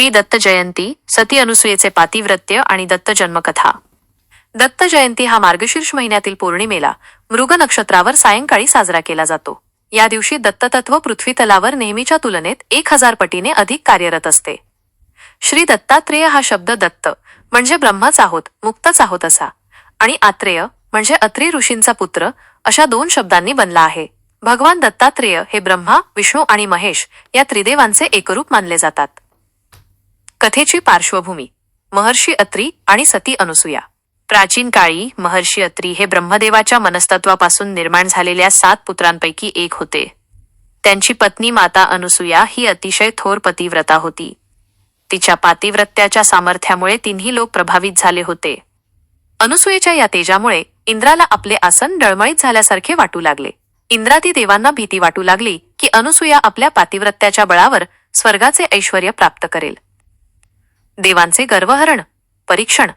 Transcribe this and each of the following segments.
श्री दत्त जयंती सती अनुसुयेचे पातिव्रत्य आणि दत्त जन्मकथा. दत्त जयंती हा मार्गशीर्ष महिन्यातील पौर्णिमेला मृग नक्षत्रावर सायंकाळी साजरा केला जातो. या दिवशी दत्ततत्व पृथ्वी तलावर नेहमीच्या तुलनेत एक हजार पटीने अधिक कार्यरत असते. श्री दत्तात्रेय हा शब्द दत्त म्हणजे ब्रह्मच आहोत मुक्तच आहोत असा आणि आत्रेय म्हणजे अत्री ऋषींचा पुत्र अशा दोन शब्दांनी बनला आहे. भगवान दत्तात्रेय हे ब्रह्मा विष्णू आणि महेश या त्रिदेवांचे एकरूप मानले जातात. कथेची पार्श्वभूमी महर्षी अत्री आणि सती अनुसूया. प्राचीन काळी महर्षी अत्री हे ब्रह्मदेवाच्या मनस्तत्वापासून निर्माण झालेल्या सात पुत्रांपैकी एक होते. त्यांची पत्नी माता अनुसूया ही अतिशय थोर पतिव्रता होती. तिच्या पातिव्रत्याच्या सामर्थ्यामुळे तिन्ही लोक प्रभावित झाले होते. अनुसूयेच्या या तेजामुळे इंद्राला आपले आसन डळमळीत झाल्यासारखे वाटू लागले. इंद्रादी देवांना भीती वाटू लागली की अनुसूया आपल्या पातिव्रत्याच्या बळावर स्वर्गाचे ऐश्वर प्राप्त करेल. देवांचे गर्वहरण परीक्षण.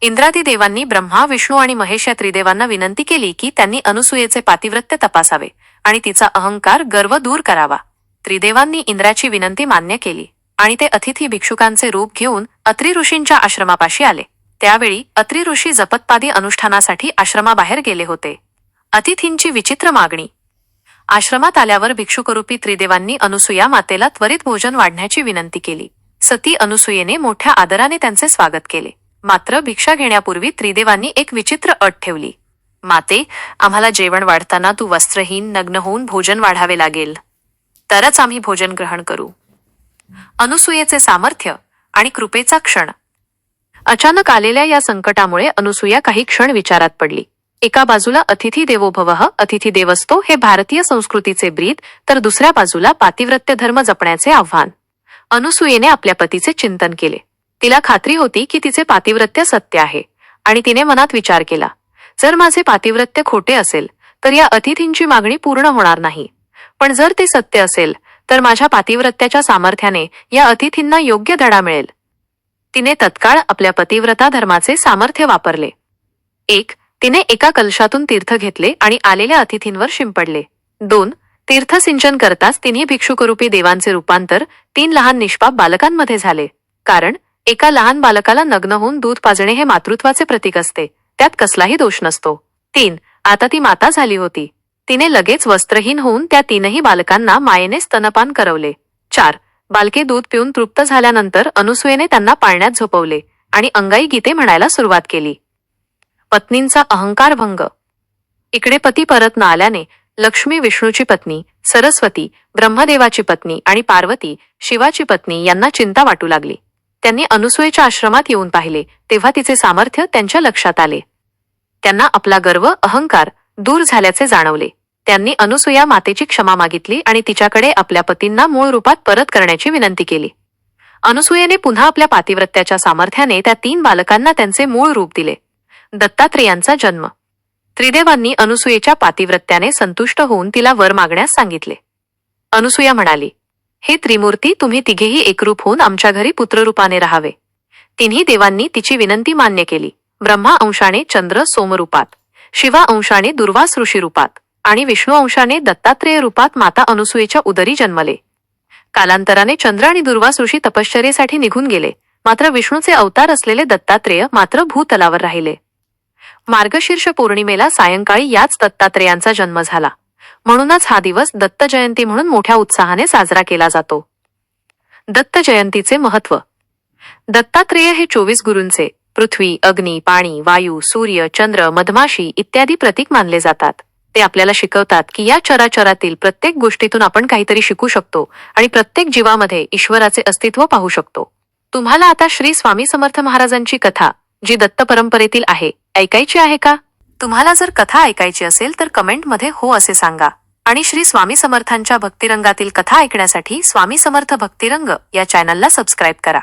इंद्रादी देवांनी ब्रह्मा विष्णू आणि महेश या त्रिदेवांना विनंती केली की त्यांनी अनुसूयेचे पातिव्रत्य तपासावे आणि तिचा अहंकार गर्व दूर करावा. त्रिदेवांनी इंद्राची विनंती मान्य केली आणि ते अतिथी भिक्षुकांचे रूप घेऊन अत्री ऋषींच्या आश्रमापाशी आले. त्यावेळी अत्रि ऋषी जपतपादी अनुष्ठानासाठी आश्रमाबाहेर गेले होते. अतिथींची विचित्र मागणी. आश्रमात आल्यावर भिक्षुकरूपी त्रिदेवांनी अनुसूया मातेला त्वरित भोजन वाढण्याची विनंती केली. सती अनुसूयेने मोठ्या आदराने त्यांचे स्वागत केले. मात्र भिक्षा घेण्यापूर्वी त्रिदेवांनी एक विचित्र अट ठेवली. माते आम्हाला जेवण वाढताना तू वस्त्रहीन नग्न होऊन भोजन वाढावे लागेल. तरच आम्ही भोजन ग्रहण करू. अनुसूयेचे सामर्थ्य आणि कृपेचा क्षण. अचानक आलेल्या या संकटामुळे अनुसूया काही क्षण विचारात पडली. एका बाजूला अतिथी देवो भवः अतिथी देवस्तो हे भारतीय संस्कृतीचे ब्रीद तर दुसऱ्या बाजूला पातिव्रत्य धर्म जपण्याचे आव्हान. अनुसूयेने आपल्या पतीचे चिंतन केले. तिला खात्री होती की तिचे पातिव्रत्य सत्य आहे आणि तिने मनात विचार केला जर माझे पातिव्रत्य खोटे असेल तर या अतिथींची मागणी पूर्ण होणार नाही. पण जर ते सत्य असेल तर माझ्या पातिव्रत्याच्या सामर्थ्याने या अतिथींना योग्य धडा मिळेल. तिने तत्काळ आपल्या पतिव्रता धर्माचे सामर्थ्य वापरले. एक तिने एका कलशातून तीर्थ घेतले आणि आलेल्या अतिथींवर शिंपडले. दोन तीर्थसिंचन करताच तिन्ही भिक्षुकरूपी देवांचे रूपांतर तीन लहान निष्पाप बालकांमध्ये झाले. कारण एका लहान बालकाला नग्न होऊन दूध पाजणे हे मातृत्वाचे प्रतीक असते. त्यात कसलाही दोष नसतो. तीन आता ती माता झाली होती. तिने लगेच वस्त्रहीन होऊन त्या तीनही बालकांना मायेने स्तनपान करवले. चार बालके दूध पिऊन तृप्त झाल्यानंतर अनुसूयेने त्यांना पाळण्यात झोपवले आणि अंगाई गीते म्हणायला सुरुवात केली. पत्नींचा अहंकार भंग. इकडे पती परत न आल्याने लक्ष्मी विष्णूची पत्नी सरस्वती ब्रह्मदेवाची पत्नी आणि पार्वती शिवाची पत्नी यांना चिंता वाटू लागली. त्यांनी अनुसूयेच्या आश्रमात येऊन पाहिले तेव्हा तिचे सामर्थ्य त्यांच्या लक्षात आले. त्यांना आपला गर्व अहंकार दूर झाल्याचे जाणवले. त्यांनी अनुसूया मातेची क्षमा मागितली आणि तिच्याकडे आपल्या पतींना मूळ रूपात परत करण्याची विनंती केली. अनुसूयेने पुन्हा आपल्या पातिव्रत्याच्या सामर्थ्याने त्या तीन बालकांना त्यांचे मूळ रूप दिले. दत्तात्रेयांचा जन्म त्रिदेवांनी अनुसूयेच्या पातिव्रत्याने संतुष्ट होऊन तिला वर मागण्यास सांगितले. अनुसूया म्हणाली हे त्रिमूर्ती तुम्ही तिघेही एकरूप होऊन आमच्या घरी पुत्ररूपाने राहावे. तिन्ही देवांनी तिची विनंती मान्य केली. ब्रह्मा अंशाने चंद्र सोमरूपात शिवा अंशाने दुर्वास ऋषी रूपात आणि विष्णू अंशाने दत्तात्रेय रूपात माता अनुसूयेच्या उदरी जन्मले. कालांतराने चंद्र आणि दुर्वास ऋषी तपश्चर्येसाठी निघून गेले. मात्र विष्णूचे अवतार असलेले दत्तात्रेय मात्र भूतलावर राहिले. मार्गशीर्ष पौर्णिमेला सायंकाळी याच दत्तात्रेयांचा जन्म झाला. म्हणूनच हा दिवस दत्त जयंती म्हणून मोठ्या उत्साहाने साजरा केला जातो. दत्त जयंतीचे महत्त्व. दत्तात्रेय हे चोवीस गुरूंचे पृथ्वी अग्नी पाणी वायू सूर्य चंद्र मधमाशी इत्यादी प्रतीक मानले जातात. ते आपल्याला शिकवतात की या चराचरातील प्रत्येक गोष्टीतून आपण काहीतरी शिकू शकतो आणि प्रत्येक जीवामध्ये ईश्वराचे अस्तित्व पाहू शकतो. तुम्हाला आता श्री स्वामी समर्थ महाराजांची कथा जी दत्त परंपरेतील आहे ऐकायची आहे का? तुम्हाला जर कथा ऐकायची असेल तर कमेंटमध्ये हो असे सांगा. आणि श्री स्वामी समर्थांच्या भक्तिरंगातील कथा ऐकण्यासाठी स्वामी समर्थ भक्तिरंग या चॅनलला सबस्क्राईब करा.